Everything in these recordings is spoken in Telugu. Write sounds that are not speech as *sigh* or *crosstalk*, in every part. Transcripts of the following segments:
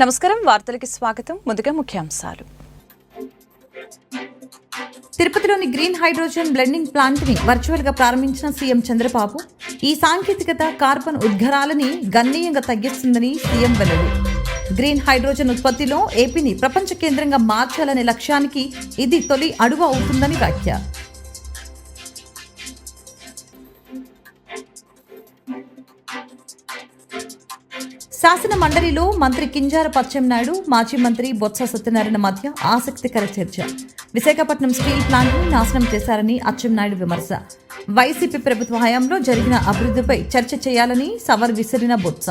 నమస్కారం వార్తలకి స్వాగతం. ముందుగా ముఖ్యాంశాలు. తిరుపతిలోని గ్రీన్ హైడ్రోజన్ బ్లెండింగ్ ప్లాంట్ని వర్చువల్గా ప్రారంభించిన సీఎం చంద్రబాబు ఈ సాంకేతికత కార్బన్ ఉద్గారాలని గణనీయంగా తగ్గిస్తుందని సీఎం వెల్లడి. గ్రీన్ హైడ్రోజన్ ఉత్పత్తిలో ఏపీని ప్రపంచ కేంద్రంగా మార్చాలనే లక్ష్యానికి ఇది తొలి అడుగు అవుతుందని వ్యాఖ్య. శాసన మండలిలో మంత్రి కింజార పచ్చెన్నాయుడు మాజీ మంత్రి బొత్స సత్యనారాయణ మధ్య ఆసక్తికర చర్చ. విశాఖపట్నం స్టీల్ ప్లాంట్ను నాశనం చేశారని అచ్చెన్నాయుడు విమర్శ. వైసీపీ ప్రభుత్వ హయాంలో జరిగిన అభివృద్ధిపై చర్చ చేయాలని సవర్ విసిరిన బొత్స.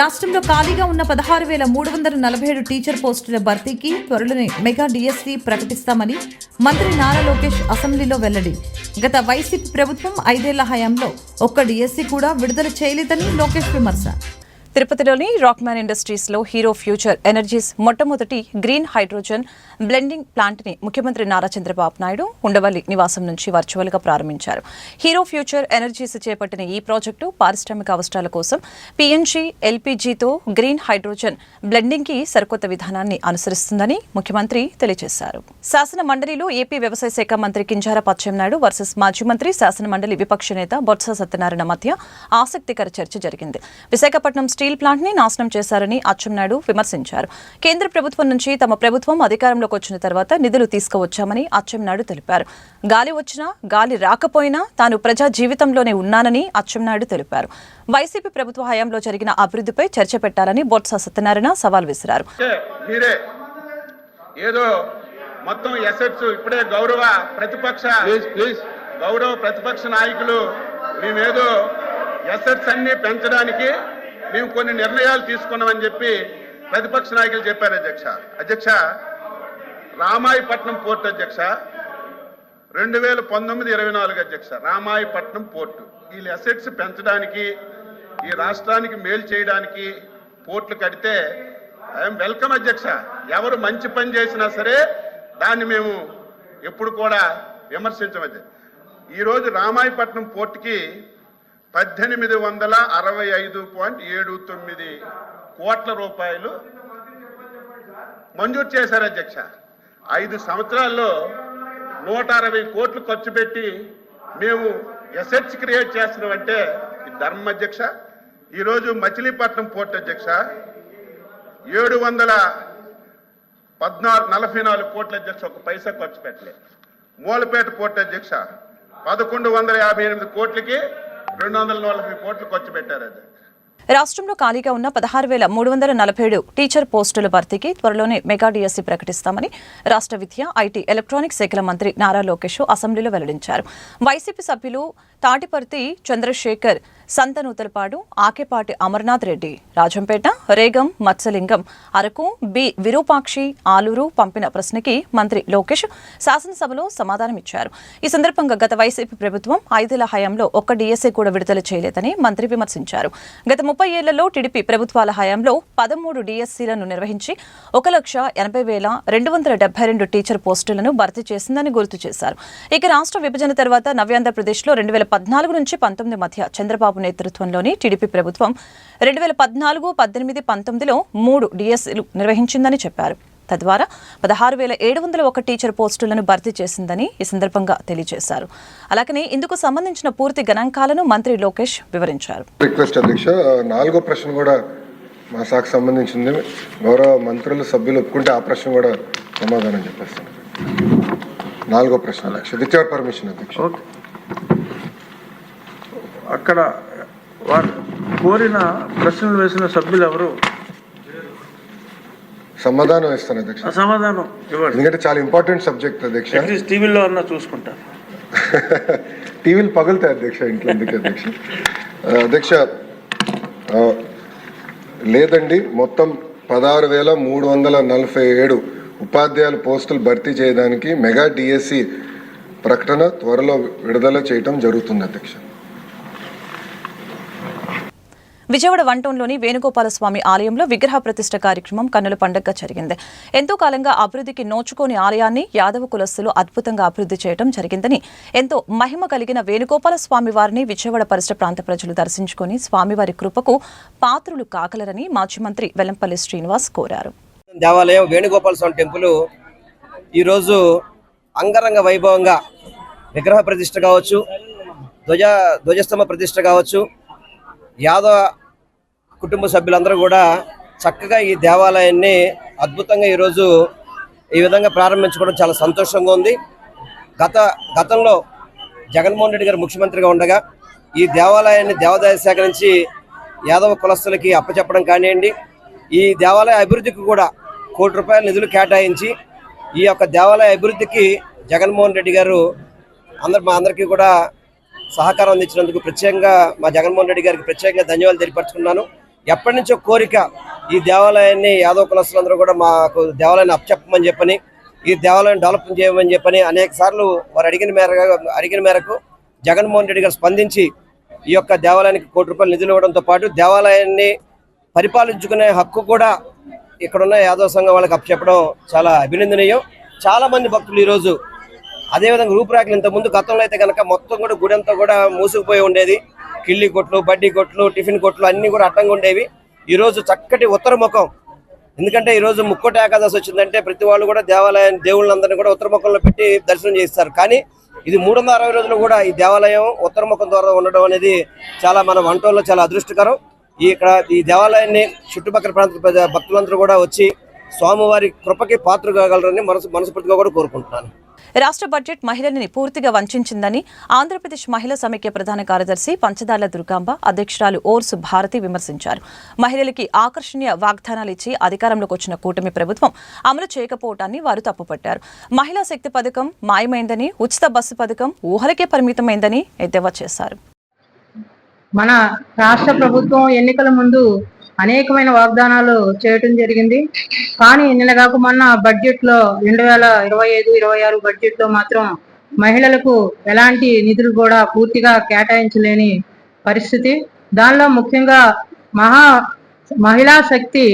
రాష్ట్రంలో ఖాళీగా ఉన్న పదహారు వేల మూడు వందల నలభై ఏడు టీచర్ పోస్టుల భర్తీకి త్వరలోనే మెగా డిఎస్సీ ప్రకటిస్తామని మంత్రి నారా లోకేష్ అసెంబ్లీలో వెల్లడి. గత వైసీపీ ప్రభుత్వం ఐదేళ్ళ హయాంలో ఒక్క డిఎస్సీ కూడా విడుదల చేయలేదని లోకేష్ విమర్శ. తిరుపతిలోని రాక్మ్యాన్ ఇండస్ట్రీస్లో హీరో ఫ్యూచర్ ఎనర్జీస్ మొట్టమొదటి గ్రీన్ హైడ్రోజన్ బ్లెండింగ్ ప్లాంట్ని ముఖ్యమంత్రి నారా చంద్రబాబు నాయుడు ఉండవల్లి నివాసం నుంచి వర్చువల్గా ప్రారంభించారు. హీరో ఫ్యూచర్ ఎనర్జీస్ చేపట్టిన ఈ ప్రాజెక్టు పారిశ్రామిక అవసరాల కోసం పీఎన్జీ ఎల్పీజీతో గ్రీన్ హైడ్రోజన్ బ్లెండింగ్కి సరికొత్త విధానాన్ని అనుసరిస్తుందని ముఖ్యమంత్రి తెలియజేశారు. శాసన మండలిలో ఏపీ వ్యవసాయ శాఖ మంత్రి కింజార పచ్చెన్నాయుడు వర్సెస్ మాజీ మంత్రి శాసన మండలి విపక్ష నేత బొత్స సత్యనారాయణ మధ్య ఆసక్తికర చర్చ జరిగింది. విశాఖపట్నం స్టీల్ ప్లాంట్ని నాశనం చేశారని అచ్చెన్నాయుడు విమర్శించారు. కేంద్ర ప్రభుత్వం నుంచి తమ ప్రభుత్వం అధికారంలోకి వచ్చిన తర్వాత నిధులు తీసుకువచ్చామని అచ్చెన్నాయుడు తెలిపారు. గాలి వచ్చినా గాలి రాకపోయినా తాను ప్రజా జీవితంలోనే ఉన్నానని అచ్చెన్నాయుడు తెలిపారు. వైసీపీ ప్రభుత్వ హయాంలో జరిగిన అభివృద్ధిపై చర్చ పెట్టాలని బొత్స సత్యనారాయణ సవాల్ విసిరారు. అంటే మీరే. ఏదో మొత్తం ఎసెట్స్ ఇప్పుడే గౌరవ ప్రతిపక్ష ప్లీజ్ గౌరవ ప్రతిపక్ష నాయకులు మేమేదో ఎసెట్స్ అన్ని పెంచడానికి మేము కొన్ని నిర్ణయాలు తీసుకున్నామని చెప్పి ప్రతిపక్ష నాయకులు చెప్పారు అధ్యక్ష. అధ్యక్ష రామాయపట్నం పోర్టు అధ్యక్ష. రెండు వేల పంతొమ్మిది ఇరవై నాలుగు అధ్యక్ష రామాయపట్నం పోర్టు. వీళ్ళ అసెట్స్ పెంచడానికి ఈ రాష్ట్రానికి మేలు చేయడానికి పోర్ట్లు కడితే ఐఎమ్ వెల్కమ్ అధ్యక్ష. ఎవరు మంచి పని చేసినా సరే దాన్ని మేము ఎప్పుడు కూడా విమర్శించవచ్చు ఈరోజు రామాయపట్నం పోర్టుకి పద్దెనిమిది వందల అరవై ఐదు పాయింట్ ఏడు తొమ్మిది కోట్ల రూపాయలు మంజూరు చేశారు అధ్యక్ష. ఐదు సంవత్సరాల్లో నూట అరవై కోట్లు ఖర్చు పెట్టి మేము ఎసెట్స్ క్రియేట్ చేస్తున్నామంటే ధర్మ అధ్యక్ష. ఈరోజు మచిలీపట్నం పోర్ట్ అధ్యక్ష. ఏడు వందల పద్నాలుగు నలభై నాలుగు కోట్ల అధ్యక్ష ఒక పైసా ఖర్చు పెట్టలే. మూలపేట పోర్ట్ అధ్యక్ష పదకొండు వందల యాభై ఎనిమిది కోట్లకి రెండు వందల నలభై కోట్లు ఖర్చు పెట్టారు అది. రాష్ట్రంలో ఖాళీగా ఉన్న పదహారు వేల మూడు వందల నలభై ఏడు టీచర్ పోస్టుల భర్తీకి త్వరలోనే మెగా డిఎస్సీ ప్రకటిస్తామని రాష్ట్ర విద్య ఐటీ ఎలక్ట్రానిక్స్ శాఖల మంత్రి నారా లోకేష్ అసెంబ్లీలో వెల్లడించారు. వైసీపీ సభ్యులు తాటిపర్తి చంద్రశేఖర్ సంతనూతలపాడు ఆకేపాటి అమర్నాథ్ రెడ్డి రాజంపేట రేగం మత్స్యలింగం అరకు బి విరూపాక్షి ఆలూరు పంపిన ప్రశ్నకి మంత్రి లోకేష్ శాసనసభలో సమాధానమిచ్చారు. ఈ సందర్భంగా గత వైసీపీ ప్రభుత్వం ఐదేళ్ళ హయాంలో ఒక్క డిఎస్ఏ కూడా విడుదల చేయలేదని మంత్రి విమర్శించారు. గత ముప్పై ఏళ్ళలో టీడీపీ ప్రభుత్వాల హయాంలో పదమూడు డిఎస్సీలను నిర్వహించి ఒక లక్ష ఎనభై వేల రెండు వందల డెబ్బై రెండు టీచర్ పోస్టులను భర్తీ చేసిందని గుర్తు చేశారు. ఇక రాష్ట్ర విభజన తర్వాత నవ్యాంధ్రప్రదేశ్లో రెండు వేల పద్నాలుగు నుంచి పంతొమ్మిది మధ్య చంద్రబాబు నేతృత్వంలోని టీడీపీ ప్రభుత్వం రెండు వేల పద్నాలుగు పద్దెనిమిది పంతొమ్మిదిలో మూడు డిఎస్సీలు నిర్వహించిందని చెప్పారు. తద్వారా పదహారు వేల ఏడు వందల ఒక టీచర్ పోస్టులను భర్తీ చేసిందని ఈ సందర్భంగా తెలియజేశారు. అలాగనే ఇందుకు సంబంధించిన పూర్తి గణాంకాలను మంత్రి లోకేష్ వివరించారు. రిక్వెస్ట్ అధ్యక్ష నాలుగో ప్రశ్న కూడా మా శాఖకు సంబంధించింది. గౌరవ మంత్రులు సభ్యులు ఒప్పుకుంటే ఆ ప్రశ్న కూడా సమాధానం చెప్పేస్తాను నాలుగో ప్రశ్న అధ్యక్ష విత్ యువర్ పర్మిషన్ అధ్యక్ష. అక్కడ వారు కోరిన ప్రశ్నలు వేసిన సభ్యులు ఎవరు? సమాధానం ఇస్తాను అధ్యక్ష. సమాధానం ఇవ్వండి. ఎందుకంటే చాలా ఇంపార్టెంట్ సబ్జెక్ట్ అధ్యక్ష. టీవీలో అన్నా చూసుకుంటారు *laughs* టీవీలు పగులుతాయి అధ్యక్ష ఇంట్లో ఎందుకు అధ్యక్ష? అధ్యక్ష లేదండి మొత్తం పదహారు వేల మూడు వందల నలభై ఏడు ఉపాధ్యాయుల పోస్టులు భర్తీ చేయడానికి మెగా డిఎస్సి ప్రకటన త్వరలో విడుదల చేయటం జరుగుతుంది అధ్యక్ష. విజయవాడ వంటంలోని వేణుగోపాల స్వామి ఆలయంలో విగ్రహ ప్రతిష్ట కార్యక్రమం కన్నుల పండుగగా జరిగింది. ఎంతో కాలంగా అభివృద్ధికి నోచుకోని ఆలయాన్ని యాదవ కులస్తులు అద్భుతంగా అభివృద్ధి చేయడం జరిగిందని ఎంతో మహిమ కలిగిన వేణుగోపాల స్వామి వారిని విజయవాడ పరిసర ప్రాంత ప్రజలు దర్శించుకొని స్వామివారి కృపకు పాత్రులు కాగలరని మాజీ మంత్రి వెల్లంపల్లి శ్రీనివాస్ కోరారు. దేవాలయం వేణుగోపాల స్వామి టెంపుల్ ఈరోజు అంగరంగ వైభవంగా విగ్రహ ప్రతిష్ట కావచ్చు ధ్వజ ధ్వజస్తంభ ప్రతిష్ట కావచ్చు యాదవ కుటుంబ సభ్యులందరూ కూడా చక్కగా ఈ దేవాలయాన్ని అద్భుతంగా ఈరోజు ఈ విధంగా ప్రారంభించుకోవడం చాలా సంతోషంగా ఉంది. గత గతంలో జగన్మోహన్ రెడ్డి గారు ముఖ్యమంత్రిగా ఉండగా ఈ దేవాలయాన్ని దేవాదాయ శాఖ నుంచి యాదవ కులస్తులకి అప్పచెప్పడం కానివ్వండి ఈ దేవాలయ అభివృద్ధికి కూడా కోటి రూపాయల నిధులు కేటాయించి ఈ యొక్క దేవాలయ అభివృద్ధికి జగన్మోహన్ రెడ్డి గారు అందరు మా అందరికీ కూడా సహకారం అందించినందుకు ప్రత్యేకంగా మా జగన్మోహన్ రెడ్డి గారికి ప్రత్యేకంగా ధన్యవాదాలు తెలియపరుచుకున్నాను ఎప్పటి నుంచో కోరిక ఈ దేవాలయాన్ని యాదవ కులస్తులందరూ కూడా మాకు దేవాలయాన్ని అప్పచెప్పమని చెప్పని ఈ దేవాలయం డెవలప్ చేయమని చెప్పని అనేక సార్లు వారు అడిగిన మేరకు అడిగిన మేరకు జగన్మోహన్ రెడ్డి గారు స్పందించి ఈ యొక్క దేవాలయానికి కోటి రూపాయలు నిధులు ఇవ్వడంతో పాటు దేవాలయాన్ని పరిపాలించుకునే హక్కు కూడా ఇక్కడున్న యాదవ సంఘం వాళ్ళకి అప్పచెప్పడం చాలా అభినందనీయం. చాలామంది భక్తులు ఈరోజు అదేవిధంగా రూపురేఖలు ఇంతకుముందు గతంలో అయితే కనుక మొత్తం కూడా గుడి అంతా కూడా మూసుకుపోయి ఉండేది. కిళ్ళి కొట్లు బడ్డీ కొట్లు టిఫిన్ కొట్లు అన్నీ కూడా అడ్డంగా ఉండేవి. ఈరోజు చక్కటి ఉత్తర ముఖం. ఎందుకంటే ఈరోజు ముక్కోటి ఏకాదశి వచ్చిందంటే ప్రతి వాళ్ళు కూడా దేవాలయం దేవుళ్ళందరినీ కూడా ఉత్తర ముఖంలో పెట్టి దర్శనం చేస్తారు. కానీ ఇది మూడు వందల అరవై రోజులు కూడా ఈ దేవాలయం ఉత్తర ముఖం ద్వారా ఉండడం అనేది చాలా మన వంటల్లో చాలా అదృష్టకరం. ఈ ఇక్కడ ఈ దేవాలయాన్ని చుట్టుపక్కల ప్రాంత భక్తులందరూ కూడా వచ్చి స్వామివారి కృపకి పాత్ర కాగలరని మనసు మనస్ఫూర్తిగా కూడా కోరుకుంటున్నాను. రాష్ట్ర బడ్జెట్ మహిళల్ని పూర్తిగా వంచిందని ఆంధ్రప్రదేశ్ మహిళా సమైక్య ప్రధాన కార్యదర్శి పంచదార్ల దుర్గాంబ అధ్యక్షురాలు ఓర్సు భారతి విమర్శించారు. మహిళలకి ఆకర్షణీయ వాగ్దానాలు ఇచ్చి అధికారంలోకి వచ్చిన కూటమి ప్రభుత్వం అమలు చేయకపోవటాన్ని వారు తప్పుపట్టారు. మహిళా శక్తి పథకం మాయమైందని ఉచిత బస్సు పథకం ఊహలకే పరిమితమైందని ఎద్దేవా చేశారు. మన రాష్ట్ర ప్రభుత్వం ఎన్నికల ముందు అనేకమైన వాగ్దానాలు చేయటం జరిగింది. కానీ నిన్న కాక మొన్న బడ్జెట్లో రెండు వేల ఇరవై ఐదు ఇరవై ఆరు బడ్జెట్లో మాత్రం మహిళలకు ఎలాంటి నిధులు కూడా పూర్తిగా కేటాయించలేని పరిస్థితి. దానిలో ముఖ్యంగా మహా మహిళా శక్తి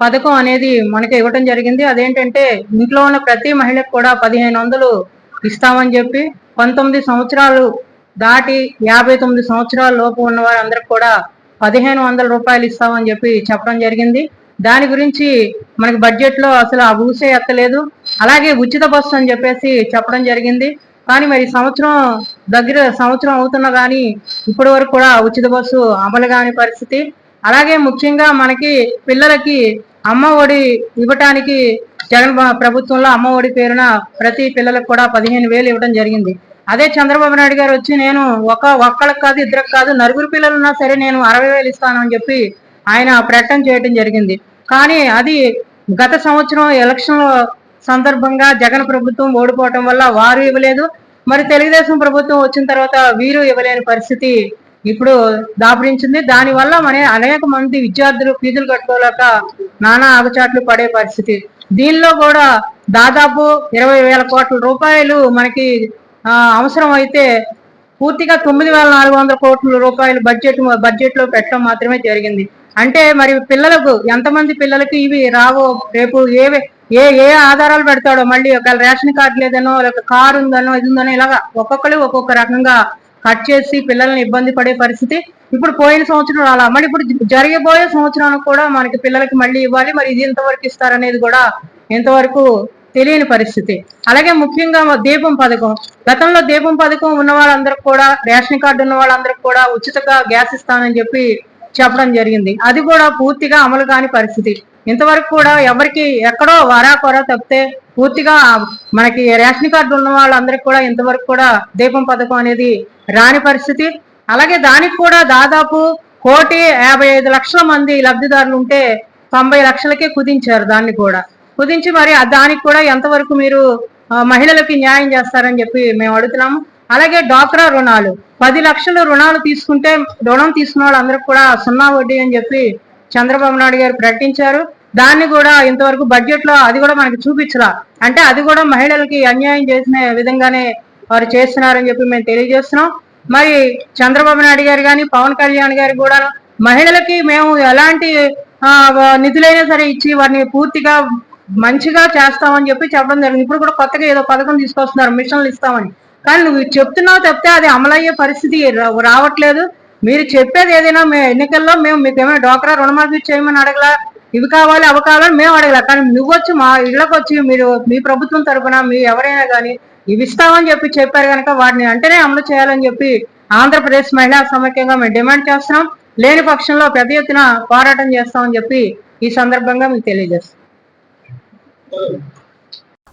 పథకం అనేది మనకి ఇవ్వటం జరిగింది. అదేంటంటే ఇంట్లో ఉన్న ప్రతి మహిళకు కూడా పదిహేను వందలు ఇస్తామని చెప్పి పంతొమ్మిది సంవత్సరాలు దాటి యాభై తొమ్మిది సంవత్సరాల లోపు ఉన్న వారందరికి కూడా పదిహేను వందల రూపాయలు ఇస్తామని చెప్పి చెప్పడం జరిగింది. దాని గురించి మనకి బడ్జెట్లో అసలు ఆ ఊసే ఎత్తలేదు. అలాగే ఉచిత బస్సు అని చెప్పేసి చెప్పడం జరిగింది. కానీ మరి సంవత్సరం దగ్గర సంవత్సరం అవుతున్నా కానీ ఇప్పటి వరకు కూడా ఉచిత బస్సు అమలు కాని పరిస్థితి. అలాగే ముఖ్యంగా మనకి పిల్లలకి అమ్మ ఒడి ఇవ్వటానికి జగన్ ప్రభుత్వంలో అమ్మ ఒడి పేరున ప్రతి పిల్లలకు కూడా పదిహేను వేలు ఇవ్వడం జరిగింది. అదే చంద్రబాబు నాయుడు గారు వచ్చి నేను ఒక ఒక్కళ్ళకి కాదు ఇద్దరికి కాదు నలుగురు పిల్లలు ఉన్నా సరే నేను అరవై వేలు ఇస్తాను అని చెప్పి ఆయన ప్రకటన చేయడం జరిగింది. కానీ అది గత సంవత్సరం ఎలక్షన్ సందర్భంగా జగన్ ప్రభుత్వం ఓడిపోవటం వల్ల వారు ఇవ్వలేదు. మరి తెలుగుదేశం ప్రభుత్వం వచ్చిన తర్వాత వీరు ఇవ్వలేని పరిస్థితి ఇప్పుడు దాపురించింది. దానివల్ల మన అనేక మంది విద్యార్థులు ఫీజులు కట్టుకోలేక నానా ఆగచాట్లు పడే పరిస్థితి. దీనిలో కూడా దాదాపు ఇరవై వేల కోట్ల రూపాయలు మనకి అవసరం అయితే పూర్తిగా తొమ్మిది వేల నాలుగు వందల కోట్ల రూపాయలు బడ్జెట్ బడ్జెట్లో పెట్టడం మాత్రమే జరిగింది. అంటే మరి పిల్లలకు ఎంతమంది పిల్లలకి ఇవి రావో రేపు ఏవే ఏ ఏ ఆధారాలు పెడతాడో మళ్ళీ ఒక రేషన్ కార్డు లేదనో లేక కారు ఉందనో ఇది ఉందనో ఇలాగా ఒక్కొక్కరు ఒక్కొక్క రకంగా కట్ చేసి పిల్లల్ని ఇబ్బంది పడే పరిస్థితి ఇప్పుడు పోయిన సంవత్సరం అలా. మరి ఇప్పుడు జరగబోయే సంవత్సరానికి కూడా మనకి పిల్లలకి మళ్ళీ ఇవ్వాలి. మరి ఇది ఇంతవరకు ఇస్తారనేది కూడా ఇంతవరకు తెలియని పరిస్థితి. అలాగే ముఖ్యంగా దీపం పథకం. గతంలో దీపం పథకం ఉన్న వాళ్ళందరికి కూడా రేషన్ కార్డు ఉన్న వాళ్ళందరికి కూడా ఉచితంగా గ్యాస్ ఇస్తానని చెప్పి చెప్పడం జరిగింది. అది కూడా పూర్తిగా అమలు కాని పరిస్థితి. ఇంతవరకు కూడా ఎవరికి ఎక్కడో వరా కొర తప్పితే పూర్తిగా మనకి రేషన్ కార్డు ఉన్న వాళ్ళందరికి కూడా ఇంతవరకు కూడా దీపం పథకం అనేది రాని పరిస్థితి. అలాగే దానికి కూడా దాదాపు కోటి యాభై ఐదు లక్షల మంది లబ్ధిదారులు ఉంటే తొంభై లక్షలకే కుదించారు దాన్ని కూడా. కుదించి మరి దానికి కూడా ఎంతవరకు మీరు మహిళలకి న్యాయం చేస్తారని చెప్పి మేము అడుగుతున్నాము. అలాగే డ్వాక్రా రుణాలు. పది లక్షల రుణాలు తీసుకుంటే రుణం తీసుకున్న వాళ్ళందరికి కూడా సున్నా వడ్డీ అని చెప్పి చంద్రబాబు నాయుడు గారు ప్రకటించారు. దాన్ని కూడా ఇంతవరకు బడ్జెట్లో అది కూడా మనకి చూపించలా. అంటే అది కూడా మహిళలకి అన్యాయం చేసిన విధంగానే వారు చేస్తున్నారని చెప్పి మేము తెలియజేస్తున్నాం. మరి చంద్రబాబు నాయుడు గారు కానీ పవన్ కళ్యాణ్ గారు కూడా మహిళలకి మేము ఎలాంటి నిధులైనా సరే ఇచ్చి వారిని పూర్తిగా మంచిగా చేస్తామని చెప్పి చెప్పడం జరిగింది. ఇప్పుడు కూడా కొత్తగా ఏదో పథకం తీసుకొస్తున్నారు మిషన్లు ఇస్తామని. కానీ నువ్వు చెప్తున్నావు తప్పితే అది అమలయ్యే పరిస్థితి రావట్లేదు. మీరు చెప్పేది ఏదైనా మేము ఎన్నికల్లో మేము మీకు ఏమైనా డోక్రా రుణమాఫీ చేయమని అడగలా? ఇవి కావాలి అవి కావాలని మేము అడగలా. కానీ నువ్వు వచ్చి మా ఇళ్ళకి వచ్చి మీరు మీ ప్రభుత్వం తరపున మీ ఎవరైనా కానీ ఇవి ఇస్తామని చెప్పి చెప్పారు కనుక వాటిని అంటేనే అమలు చేయాలని చెప్పి ఆంధ్రప్రదేశ్ మహిళా సమైక్యంగా మేము డిమాండ్ చేస్తున్నాం. లేని పక్షంలో పెద్ద ఎత్తున పోరాటం చేస్తామని చెప్పి ఈ సందర్భంగా మీకు తెలియజేస్తాం Então,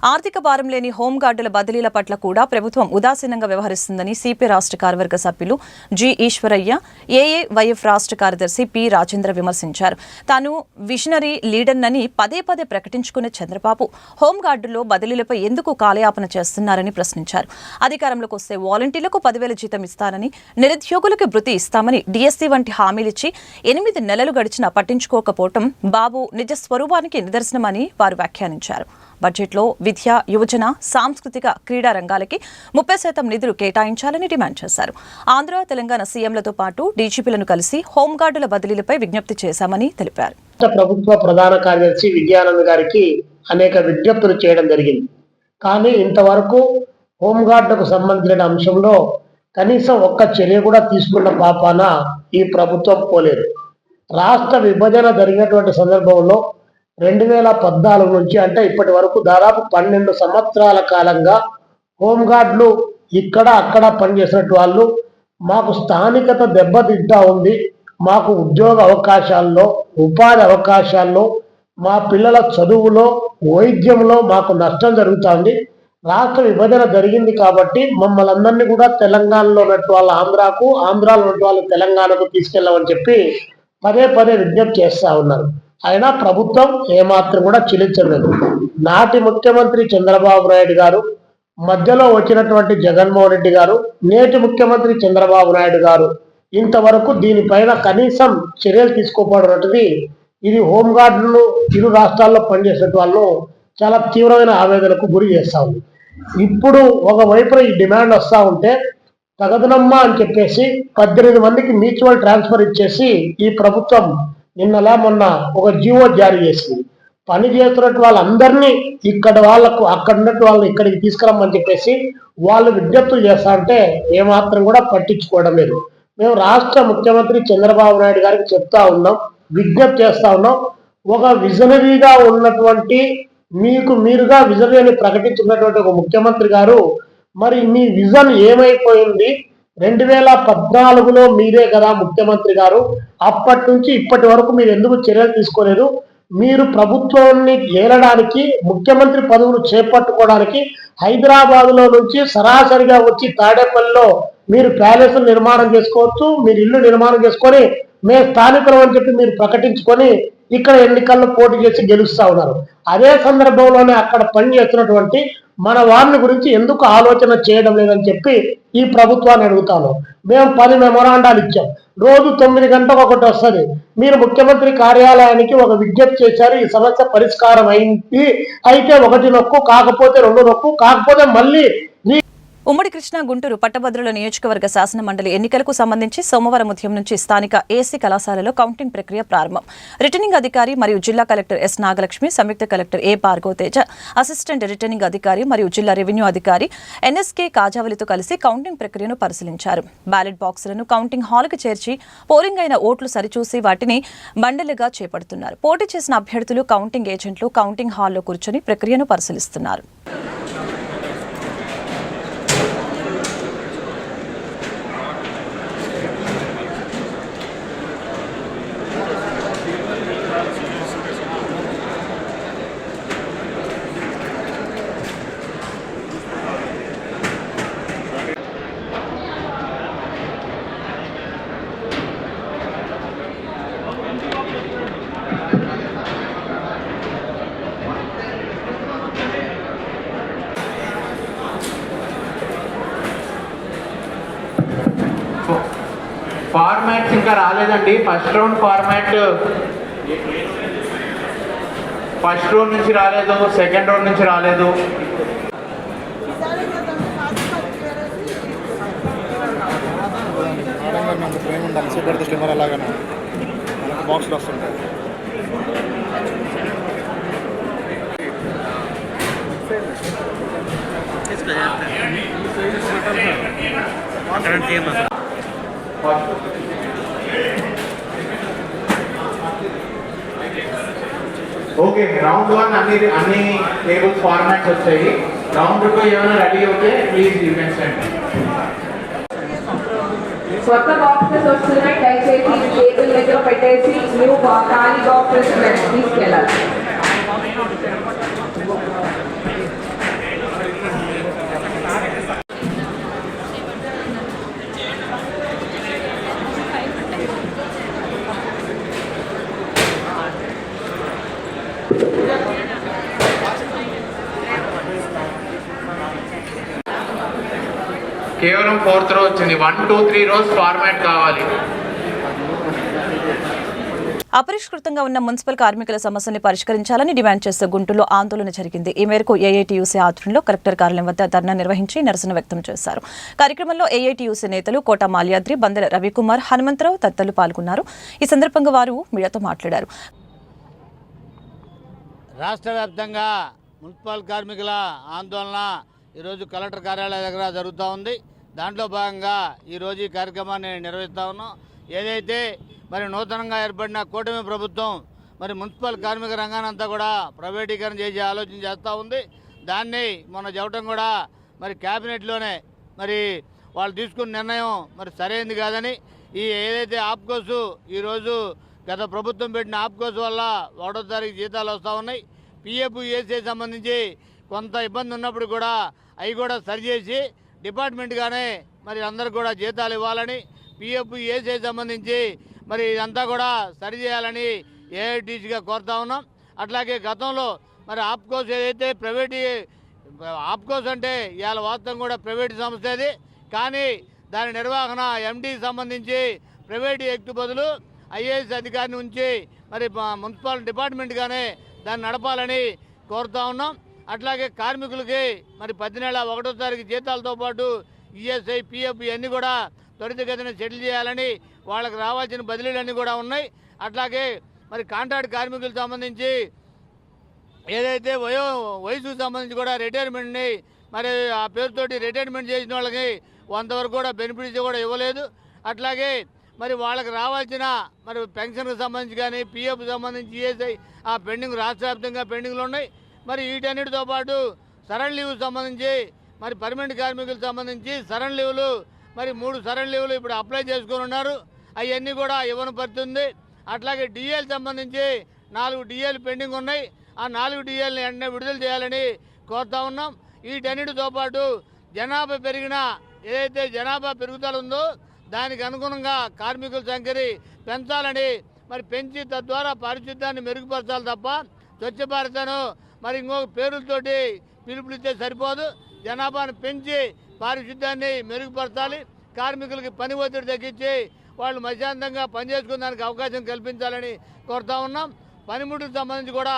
ఆర్థిక భారం లేని హోంగార్డుల బదిలీల పట్ల కూడా ప్రభుత్వం ఉదాసీనంగా వ్యవహరిస్తుందని సిపి రాష్ట్ర కార్యవర్గ సభ్యులు జి ఈశ్వరయ్య ఏఏవైఎఫ్ రాష్ట్ర కార్యదర్శి పి రాజేంద్ర విమర్శించారు. తాను విషనరీ లీడర్నని పదే పదే ప్రకటించుకున్న చంద్రబాబు హోంగార్డుల్లో బదిలీలపై ఎందుకు కాలయాపన చేస్తున్నారని ప్రశ్నించారు. అధికారంలోకి వస్తే వాలంటీర్లకు పదివేల జీతం ఇస్తానని నిరుద్యోగులకు భృతి ఇస్తామని డిఎస్సీ వంటి హామీలిచ్చి ఎనిమిది నెలలు గడిచినా పట్టించుకోకపోవటం బాబు నిజ స్వరూపానికి నిదర్శనమని వారు వ్యాఖ్యానించారు. బడ్జెట్లో విద్య యువజన సాంస్కృతిక క్రీడా రంగాలకి ముప్పై శాతం నిధులు కేటాయించాలని డిమాండ్ చేశారు. ఆంధ్ర తెలంగాణ సీఎంలతో పాటు డీజీపీలను కలిసి హోంగార్డుల బదిలీలపై విజ్ఞప్తి చేశామని తెలిపారు. ప్రభుత్వ ప్రధాన కార్యదర్శి విద్యానంద్ గారికి అనేక విజ్ఞప్తులు చేయడం జరిగింది. కానీ ఇంతవరకు హోంగార్డుకు సంబంధించిన అంశంలో కనీసం ఒక్క చర్య కూడా తీసుకున్న పాపాన ఈ ప్రభుత్వం పోలేదు. రాష్ట్ర విభజన జరిగినటువంటి సందర్భంలో రెండు వేల పద్నాలుగు నుంచి అంటే ఇప్పటి వరకు దాదాపు పన్నెండు సంవత్సరాల కాలంగా హోంగార్డులు ఇక్కడ అక్కడ పనిచేసినట్టు వాళ్ళు మాకు స్థానికత దెబ్బతింటా ఉంది. మాకు ఉద్యోగ అవకాశాల్లో ఉపాధి అవకాశాల్లో మా పిల్లల చదువులో వైద్యంలో మాకు నష్టం జరుగుతుంది రాష్ట్ర విభజన జరిగింది కాబట్టి మమ్మల్ని అందరినీ కూడా తెలంగాణలో ఉన్నట్టు వాళ్ళ ఆంధ్రాకు ఆంధ్రాలో ఉన్నట్టు వాళ్ళు తెలంగాణకు తీసుకెళ్ళమని చెప్పి పదే పదే విజ్ఞప్తి చేస్తూ ఉన్నారు. అయినా ప్రభుత్వం ఏమాత్రం కూడా చిలించలేదు నాటి ముఖ్యమంత్రి చంద్రబాబు నాయుడు గారు మధ్యలో వచ్చినటువంటి జగన్మోహన్ రెడ్డి గారు నేటి ముఖ్యమంత్రి చంద్రబాబు నాయుడు గారు ఇంతవరకు దీనిపైన కనీసం చర్యలు తీసుకోకపోవడం ఇది హోంగార్డులు ఇరు రాష్ట్రాల్లో పనిచేసే వాళ్ళు చాలా తీవ్రమైన ఆవేదనకు గురి చేస్తా ఉంది. ఇప్పుడు ఒకవైపున ఈ డిమాండ్ వస్తూ ఉంటే తగదనమ్మా అని చెప్పేసి పద్దెనిమిది మందికి మ్యూచువల్ ట్రాన్స్ఫర్ ఇచ్చేసి ఈ ప్రభుత్వం నిన్నలా మొన్న ఒక జీవో జారీ చేసింది. పని చేస్తున్నట్టు వాళ్ళందరినీ ఇక్కడ వాళ్ళకు అక్కడ ఉన్నట్టు వాళ్ళని ఇక్కడికి తీసుకురమ్మని చెప్పేసి వాళ్ళు విజ్ఞప్తులు చేస్తా ఉంటే ఏమాత్రం కూడా పట్టించుకోవడం లేదు. మేము రాష్ట్ర ముఖ్యమంత్రి చంద్రబాబు నాయుడు గారికి చెప్తా ఉన్నాం విజ్ఞప్తి చేస్తా ఉన్నాం. ఒక విజనరీగా ఉన్నటువంటి మీకు మీరుగా విజనరీ అని ప్రకటించుకున్నటువంటి ఒక ముఖ్యమంత్రి గారు మరి మీ విజన్ ఏమైపోయింది? రెండు వేల పద్నాలుగులో మీరే కదా ముఖ్యమంత్రి గారు. అప్పటి నుంచి ఇప్పటి వరకు మీరు ఎందుకు చర్యలు తీసుకోలేదు? మీరు ప్రభుత్వాన్ని ఏలడానికి ముఖ్యమంత్రి పదవులు చేపట్టుకోవడానికి హైదరాబాద్లో నుంచి సరాసరిగా వచ్చి తాడేపల్లిలో మీరు ప్యాలెస్ నిర్మాణం చేసుకోవచ్చు మీరు ఇల్లు నిర్మాణం చేసుకొని మేము స్థానికులు అని చెప్పి మీరు ప్రకటించుకొని ఇక్కడ ఎన్నికల్లో పోటీ చేసి గెలుస్తా ఉన్నారు. అదే సందర్భంలోనే అక్కడ పని చేస్తున్నటువంటి మన వారిని గురించి ఎందుకు ఆలోచన చేయడం లేదని చెప్పి ఈ ప్రభుత్వాన్ని అడుగుతాను. మేము పది మెమొరాండాలు ఇచ్చాం. రోజు తొమ్మిది గంటలకు ఒకటి వస్తుంది. మీరు ముఖ్యమంత్రి కార్యాలయానికి ఒక విజ్ఞప్తి చేశారు ఈ సమస్య పరిష్కారం అయింది. అయితే ఒకటి నొక్కు కాకపోతే రెండు నొక్కు కాకపోతే మళ్ళీ ఉమ్మడి కృష్ణా గుంటూరు పట్టభద్రుల నియోజకవర్గ శాసన మండలి ఎన్నికలకు సంబంధించి సోమవారం ఉదయం నుంచి స్థానిక ఏసీ కళాశాలలో కౌంటింగ్ ప్రక్రియ ప్రారంభం. రిటర్నింగ్ అధికారి మరియు జిల్లా collector S Nagalakshmi Samyukta collector A Pargoteja assistant returning అధికారి మరియు జిల్లా రెవెన్యూ అధికారి ఎన్ఎస్కే కాజావలితో కలిసి కౌంటింగ్ ప్రక్రియను పరిశీలించారు. బ్యాలెట్ బాక్సులను కౌంటింగ్ హాల్కు చేర్చి పోలింగ్ అయిన ఓట్లు సరిచూసి వాటిని బండలుగా చేపడుతున్నారు. పోటీ చేసిన అభ్యర్థులు కౌంటింగ్ ఏజెంట్లు కౌంటింగ్ హాల్లో కూర్చొని ప్రక్రియను పరిశీలిస్తున్నారు. ఫార్మాట్స్ ఇంకా రాలేదండి. First round format. First round నుంచి రాలేదు. సెకండ్ రౌండ్ నుంచి రాలేదు. మేడం గారు నన్ను ప్రేమ ఉండాలి సూపర్ కెమెరా లాగానే బాక్స్లు వస్తుంటాయి ఓకే రౌండ్ వన్ అన్ని అన్ని టేబుల్స్ ఫార్మాట్స్ వచ్చాయి. రౌండ్ టూ ఏమైనా రెడీ అవుతే ప్లీజ్ యూ కెన్ సెండ్ కొత్త బాక్సెస్ వస్తున్నాయి దయచేసి టేబుల్ దగ్గర పెట్టేసి న్యూ బా- ఖాళీ బాక్సెస్ తీసుకెళ్ళాలి. కేవలం ఫోర్త్ రో వచ్చింది. One two three rows format కావాలి. అపరిష్కృతంగా ఉన్న మున్సిపల్ కార్మికుల సమస్యల్ని పరిష్కరించాలని డిమాండ్ చేస్తూ గుంటూరులో ఆందోళన జరిగింది. ఈ మేరకు ఏఐటీయూసీ ఆధ్వర్యంలో కలెక్టర్ కార్యాలయం వద్ద ధర్నా నిర్వహించి నిరసన వ్యక్తం చేశారు. కార్యక్రమంలో ఏఐటీయూసీ నేతలు కోట మాల్యాద్రి బందెల రవికుమార్ హనుమంతరావు తదితరులు పాల్గొన్నారు. ఈ సందర్భంగా వారు మీడియాతో మాట్లాడారు. రాష్ట్ర వ్యాప్తంగా మున్సిపల్ కార్మికుల ఆందోళన ఈరోజు కలెక్టర్ కార్యాలయం దగ్గర జరుగుతూ ఉంది. దాంట్లో భాగంగా ఈరోజు ఈ కార్యక్రమాన్ని నిర్వహిస్తూ ఉన్నాం. ఏదైతే మరి నూతనంగా ఏర్పడిన కూటమి ప్రభుత్వం మరి మున్సిపల్ కార్మిక రంగానంతా కూడా ప్రైవేటీకరణ చేసే ఆలోచన చేస్తూ ఉంది. దాన్ని మొన్న చెప్పడం కూడా మరి క్యాబినెట్లోనే మరి వాళ్ళు తీసుకున్న నిర్ణయం మరి సరైనది కాదని ఈ ఏదైతే ఆప్కోసు ఈరోజు గత ప్రభుత్వం పెట్టిన ఆప్కోస్ వల్ల ఒకటో తారీఖు జీతాలు వస్తూ ఉన్నాయి. పిఎఫ్ సంబంధించి కొంత ఇబ్బంది ఉన్నప్పుడు కూడా అవి కూడా సరిచేసి డిపార్ట్మెంట్గానే మరి అందరికి కూడా జీతాలు ఇవ్వాలని పిఎఫ్ ఏసీ సంబంధించి మరి ఇదంతా కూడా సరిచేయాలని ఏఐటీసీగా కోరుతా ఉన్నాం. అట్లాగే గతంలో మరి ఆప్కోస్ ఏదైతే ప్రైవేట్ ఆప్కోస్ అంటే ఇవాళ వాస్తవం కూడా ప్రైవేట్ సంస్థ అది. కానీ దాని నిర్వహణ ఎండీకి సంబంధించి ప్రైవేట్ వ్యక్తి బదులు ఐఏఎస్ అధికారిని ఉంచి మరి మా మున్సిపల్ డిపార్ట్మెంట్గానే దాన్ని నడపాలని కోరుతా ఉన్నాం. అట్లాగే కార్మికులకి మరి పది నెల ఒకటో తారీఖు జీతాలతో పాటు ఈఎస్ఐ పిఎఫ్ ఇవన్నీ కూడా త్వరితగతిన సెటిల్ చేయాలని వాళ్ళకి రావాల్సిన బదిలీలన్నీ కూడా ఉన్నాయి. అట్లాగే మరి కాంట్రాక్ట్ కార్మికులకు సంబంధించి ఏదైతే వయో వయసుకు సంబంధించి కూడా రిటైర్మెంట్ని మరి ఆ పేరుతోటి రిటైర్మెంట్ చేసిన వాళ్ళకి కొంతవరకు కూడా బెనిఫిట్స్ కూడా ఇవ్వలేదు. అట్లాగే మరి వాళ్ళకి రావాల్సిన మరి పెన్షన్కి సంబంధించి కానీ పిఎఫ్ సంబంధించి ఈఎస్ఐ ఆ పెండింగ్ రాష్ట్ర వ్యాప్తంగా పెండింగ్లు ఉన్నాయి. మరి వీటన్నిటితో పాటు సరణ్ లీవ్ సంబంధించి మరి పర్మనెంట్ కార్మికులకు సంబంధించి సరణ్ లీవ్లు మరి మూడు సరణ్ లీవ్లు ఇప్పుడు అప్లై చేసుకొని ఉన్నారు. అవన్నీ కూడా ఇవ్వని పడుతుంది. అట్లాగే డిఎల్ సంబంధించి నాలుగు డిఎల్ పెండింగ్ ఉన్నాయి. ఆ నాలుగు డిఎల్ని వెంటనే విడుదల చేయాలని కోరుతా ఉన్నాం. వీటన్నిటితో పాటు జనాభా పెరిగిన ఏదైతే జనాభా పెరుగుదల ఉందో దానికి అనుగుణంగా కార్మికుల సంఖ్యని పెంచాలని మరి పెంచి తద్వారా పారిశుద్ధ్యాన్ని మెరుగుపరచాలి తప్ప స్వచ్ఛ భారతను మరి ఇంకొక పేరులతోటి పిలుపులిస్తే సరిపోదు. జనాభాను పెంచి పారిశుద్ధ్యాన్ని మెరుగుపరచాలి. కార్మికులకి పని ఒత్తిడి తగ్గించి వాళ్ళు మధ్యాహ్నంగా పనిచేసుకునేదానికి అవకాశం కల్పించాలని కోరుతా ఉన్నాం. పనిముట్లకు సంబంధించి కూడా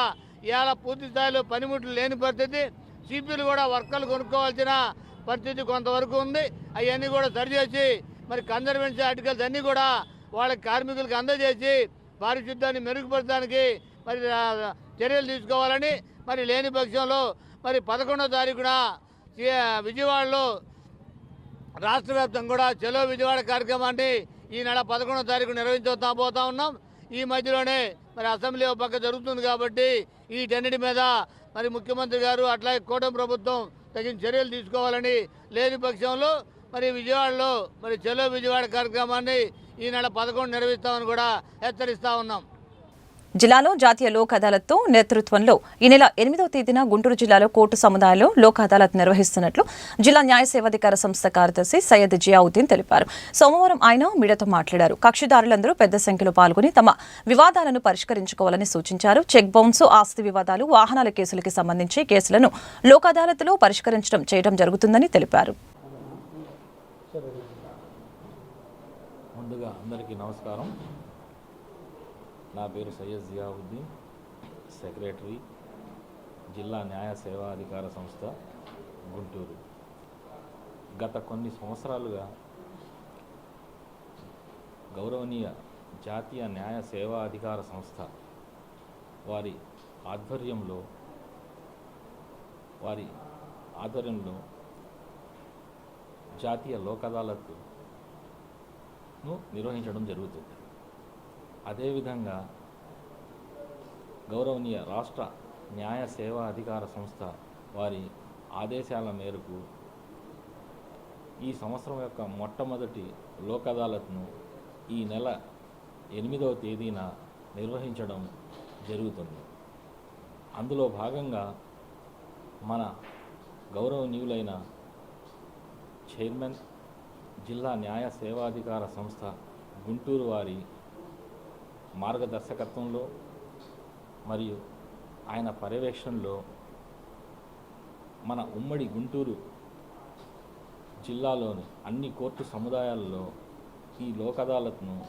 ఇవాళ పూర్తి స్థాయిలో పనిముట్లు లేని పరిస్థితి. సిపిలు కూడా వర్కర్లు కొనుక్కోవాల్సిన పరిస్థితి కొంతవరకు ఉంది. అవన్నీ కూడా సరిచేసి మరి కన్జర్వేషన్ ఆర్టికల్స్ అన్నీ కూడా వాళ్ళ కార్మికులకు అందజేసి పారిశుద్ధ్యాన్ని మెరుగుపరచడానికి మరి చర్యలు తీసుకోవాలని మరి లేని పక్షంలో మరి పదకొండో తారీఖున విజయవాడలో రాష్ట్ర వ్యాప్తంగా కూడా చలో విజయవాడ కార్యక్రమాన్ని ఈ నెల పదకొండో తారీఖు నిర్వహించుతా పోతా ఉన్నాం. ఈ మధ్యలోనే మరి అసెంబ్లీ ఒక పక్క జరుగుతుంది కాబట్టి వీటన్నిటి మీద మరి ముఖ్యమంత్రి గారు అట్లాగే కూటమి ప్రభుత్వం తగిన చర్యలు తీసుకోవాలని లేని పక్షంలో మరి విజయవాడలో మరి చలో విజయవాడ కార్యక్రమాన్ని ఈ నెల పదకొండు నిర్వహిస్తామని కూడా హెచ్చరిస్తూ ఉన్నాం. జిల్లాలో జాతీయ లోక్ అదాలత్తో నేతృత్వంలో ఈ నెల ఎనిమిదవ తేదీన గుంటూరు జిల్లాలో కోర్టు సముదాయంలో లోక్ అదాలత్ నిర్వహిస్తున్నట్లు జిల్లా న్యాయ సేవాధికార సంస్థ కార్యదర్శి సయ్యద్ జియావుద్దీన్ తెలిపారు. సోమవారం ఆయన మీడియాతో మాట్లాడారు. కక్షిదారులందరూ పెద్ద సంఖ్యలో పాల్గొని తమ వివాదాలను పరిష్కరించుకోవాలని సూచించారు. చెక్ బౌన్స్ ఆస్తి వివాదాలు వాహనాల కేసులకి సంబంధించి కేసులను లోక్ అదాలత్లో పరిష్కరించడం చేయడం జరుగుతుందని తెలిపారు. ముందుగా అందరికీ నమస్కారం. నా పేరు సయ్యద్ జియావుద్దీన్ సెక్రటరీ జిల్లా న్యాయ సేవాధికార సంస్థ గుంటూరు. గత కొన్ని సంవత్సరాలుగా గౌరవనీయ జాతీయ న్యాయ సేవా అధికార సంస్థ వారి ఆధ్వర్యంలో వారి ఆధ్వర్యంలో జాతీయ లోక్ అదాలత్ను నిర్వహించడం జరుగుతుంది. అదేవిధంగా గౌరవనీయ రాష్ట్ర న్యాయ సేవా అధికార సంస్థ వారి ఆదేశాల మేరకు ఈ సంవత్సరం యొక్క మొట్టమొదటి లోక్ అదాలత్ను ఈ నెల ఎనిమిదవ తేదీన నిర్వహించడం జరుగుతుంది. అందులో భాగంగా మన గౌరవనీయులైన చైర్మన్ జిల్లా న్యాయ సేవాధికార సంస్థ గుంటూరు వారి మార్గదర్శకత్వంలో మరియు ఆయన పర్యవేక్షణలో మన ఉమ్మడి గుంటూరు జిల్లాలోని అన్ని కోర్టు సముదాయాల్లో ఈ లోక్ అదాలత్ను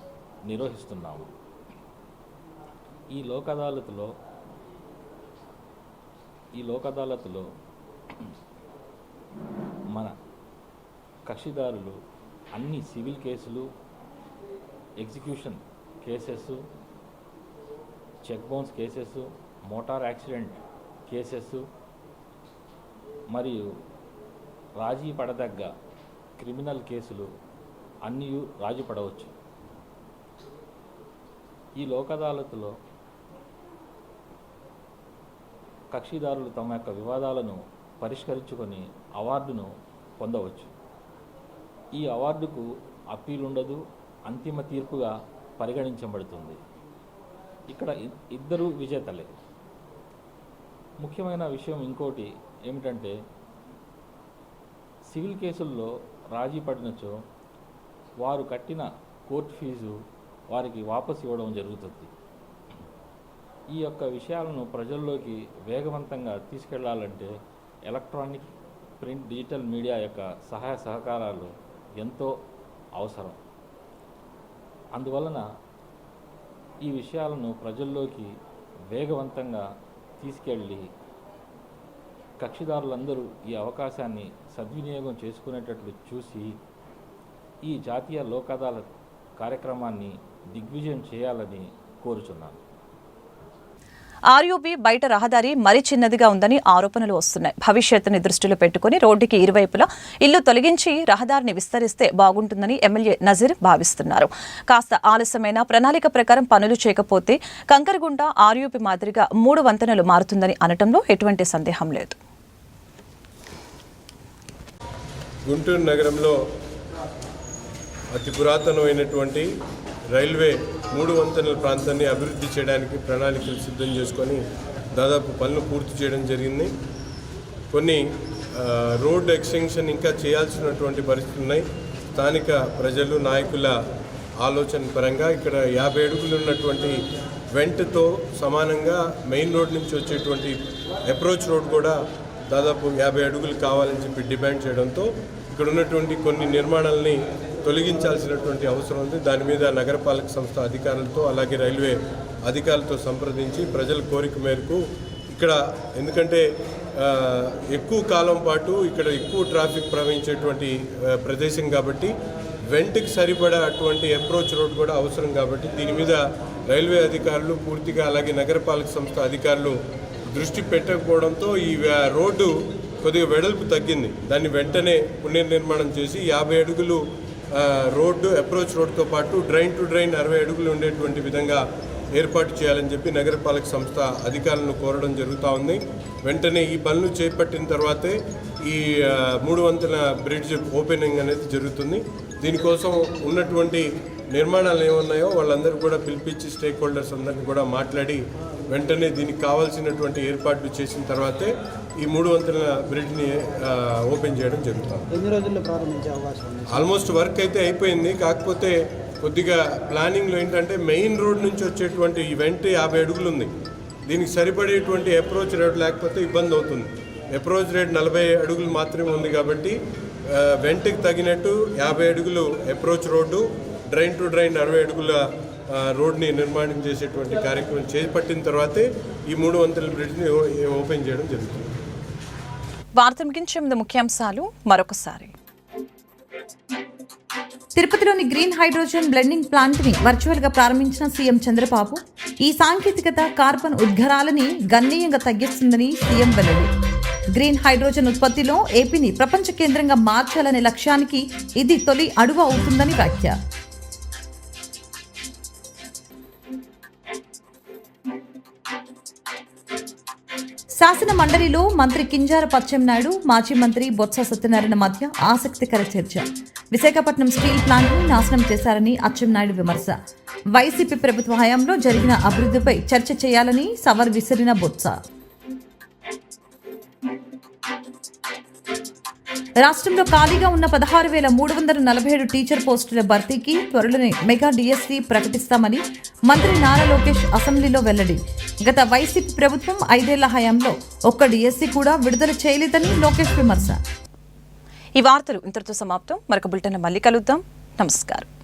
నిర్వహిస్తున్నాము. ఈ లోక్ అదాలత్లో ఈ లోక్ అదాలత్లో మన కక్షిదారులు అన్ని civil cases execution cases cheque bounce cases motor accident cases మరియు రాజీ పడదగ్గ క్రిమినల్ కేసులు అన్నీ రాజీ పడవచ్చు ఈ లోక్ అదాలత్లో కక్షిదారులు తమ యొక్క వివాదాలను పరిష్కరించుకొని అవార్డును పొందవచ్చు. ఈ అవార్డుకు అప్పీల్ ఉండదు అంతిమ తీర్పుగా పరిగణించబడుతుంది. ఇక్కడ ఇద్దరు విజేతలే. ముఖ్యమైన విషయం ఇంకోటి ఏమిటంటే సివిల్ కేసుల్లో రాజీ పడినచో వారు కట్టిన కోర్టు ఫీజు వారికి వాపసు ఇవ్వడం జరుగుతుంది. ఈ యొక్క విషయాలను ప్రజల్లోకి వేగవంతంగా తీసుకెళ్ళాలంటే ఎలక్ట్రానిక్ ప్రింట్ డిజిటల్ మీడియా యొక్క సహాయ సహకారాలు ఎంతో అవసరం. అందువలన ఈ విషయాలను ప్రజల్లోకి వేగవంతంగా తీసుకెళ్ళి కక్షిదారులందరూ ఈ అవకాశాన్ని సద్వినియోగం చేసుకునేటట్లు చూసి ఈ జాతీయ లోక్ అదాలత్ కార్యక్రమాన్ని దిగ్విజయం చేయాలని కోరుచున్నాను. ఆర్యూబీ బయట రహదారి మరీ చిన్నదిగా ఉందని ఆరోపణలు వస్తున్నాయి. భవిష్యత్తుని దృష్టిలో పెట్టుకుని రోడ్డుకి ఇరువైపులా ఇల్లు తొలగించి రహదారిని విస్తరిస్తే బాగుంటుందని ఎమ్మెల్యే నజీర్ భావిస్తున్నారు. కాస్త ఆలస్యమైన ప్రణాళిక ప్రకారం పనులు చేయకపోతే కంకరగుండ ఆర్యూబీ మాదిరిగా మూడు వంతెనలు మారుతుందని అనటంలో ఎటువంటి సందేహం లేదు. గుంటూరు నగరంలో అతి పురాతనమైనటువంటి రైల్వే మూడు వంతెనల ప్రాంతాన్ని అభివృద్ధి చేయడానికి ప్రణాళికలు సిద్ధం చేసుకొని దాదాపు పనులు పూర్తి చేయడం జరిగింది. కొన్ని రోడ్డు రోడ్ ఎక్స్టెన్షన్ ఇంకా చేయాల్సినటువంటి పరిస్థితులు ఉన్నాయి. స్థానిక ప్రజలు నాయకుల ఆలోచన పరంగా ఇక్కడ యాభై అడుగులు ఉన్నటువంటి వెంట్తో సమానంగా మెయిన్ రోడ్ నుంచి వచ్చేటువంటి అప్రోచ్ రోడ్ కూడా దాదాపు యాభై అడుగులు కావాలని చెప్పి డిమాండ్ చేయడంతో ఇక్కడ ఉన్నటువంటి కొన్ని నిర్మాణాలని తొలగించాల్సినటువంటి అవసరం ఉంది. దాని మీద నగరపాలక సంస్థ అధికారులతో అలాగే రైల్వే అధికారులతో సంప్రదించి ప్రజల కోరిక మేరకు ఇక్కడ ఎందుకంటే ఎక్కువ కాలం పాటు ఇక్కడ ఎక్కువ ట్రాఫిక్ ప్రవహించేటువంటి ప్రదేశం కాబట్టి వెంటకి సరిపడా అటువంటి అప్రోచ్ రోడ్ కూడా అవసరం కాబట్టి దీని మీద రైల్వే అధికారులు పూర్తిగా అలాగే నగరపాలక సంస్థ అధికారులు దృష్టి పెట్టకపోవడంతో ఈ రోడ్డు కొద్దిగా వెడల్పు తగ్గింది. దాన్ని వెంటనే పునర్నిర్మాణం చేసి యాభై అడుగులు రోడ్డు అప్రోచ్ రోడ్తో పాటు డ్రైన్ టు డ్రైన్ అరవై అడుగులు ఉండేటువంటి విధంగా ఏర్పాటు చేయాలని చెప్పి నగరపాలక సంస్థ అధికారులను కోరడం జరుగుతూ ఉంది. వెంటనే ఈ పనులు చేపట్టిన తర్వాతే ఈ మూడు వంతుల బ్రిడ్జ్ ఓపెనింగ్ అనేది జరుగుతుంది. దీనికోసం ఉన్నటువంటి నిర్మాణాలు ఏమున్నాయో వాళ్ళందరూ కూడా పిలిపించి స్టేక్ హోల్డర్స్ అందరినీ కూడా మాట్లాడి వెంటనే దీనికి కావాల్సినటువంటి ఏర్పాట్లు చేసిన తర్వాతే ఈ మూడు వంతుల బ్రిడ్జ్ని ఓపెన్ చేయడం జరుగుతుంది. ఎన్ని రోజుల్లో ప్రారంభించే అవకాశం ఆల్మోస్ట్ వర్క్ అయితే అయిపోయింది. కాకపోతే కొద్దిగా ప్లానింగ్లో ఏంటంటే మెయిన్ రోడ్ నుంచి వచ్చేటువంటి ఈవెంట్ యాభై అడుగులు ఉంది దీనికి సరిపడేటువంటి అప్రోచ్ రోడ్ లేకపోతే ఇబ్బంది అవుతుంది. అప్రోచ్ రేట్ నలభై అడుగులు మాత్రమే ఉంది కాబట్టి వెంట్కి తగినట్టు యాభై అడుగులు approach road drain to drain అరవై అడుగుల రోడ్ని నిర్మాణం చేసేటువంటి కార్యక్రమం చేపట్టిన తర్వాతే ఈ మూడు వంతుల బ్రిడ్జ్ని ఓపెన్ చేయడం జరుగుతుంది. వార్త ముగించే ముందు ముఖ్యాంశాలు మరొకసారి. తిరుపతిలోని గ్రీన్ హైడ్రోజన్ బ్లెండింగ్ ప్లాంట్ని వర్చువల్గా ప్రారంభించిన సీఎం చంద్రబాబు ఈ సాంకేతికత కార్బన్ ఉద్గారాలని గణనీయంగా తగ్గిస్తుందని సీఎం వెల్లడి. గ్రీన్ హైడ్రోజన్ ఉత్పత్తిలో ఏపీని ప్రపంచ కేంద్రంగా మార్చాలనే లక్ష్యానికి ఇది తొలి అడుగు అవుతుందని వ్యాఖ్య. శాసన మండలిలో మంత్రి కింజార పచ్చెంనాయుడు మాజీ మంత్రి బొత్స సత్యనారాయణ మధ్య ఆసక్తికర చర్చ. విశాఖపట్నం స్టీల్ ప్లాంట్ని నాశనం చేశారని అచ్చెంనాయుడు విమర్శ. వైసీపీ ప్రభుత్వ హయాంలో జరిగిన అభివృద్ధిపై చర్చ చేయాలని సవర్ విసిరిన బొత్స. రాష్ట్రంలో ఖాళీగా ఉన్న పదహారు వేల మూడు వందల నలభై ఏడు టీచర్ పోస్టుల భర్తీకి త్వరలోనే మెగా డిఎస్సీ ప్రకటిస్తామని మంత్రి నారా లోకేష్ అసెంబ్లీలో వెల్లడి. గత వైసీపీ ప్రభుత్వం ఐదేళ్ళ హయాంలో ఒక్క డిఎస్సీ కూడా విడుదల చేయలేదని లోకేష్ విమర్శ. ఈ వార్తలు ఇంతటితో సమాప్తం. మరొక బులెటిన్ మళ్ళీ కలుద్దాం. నమస్కారం.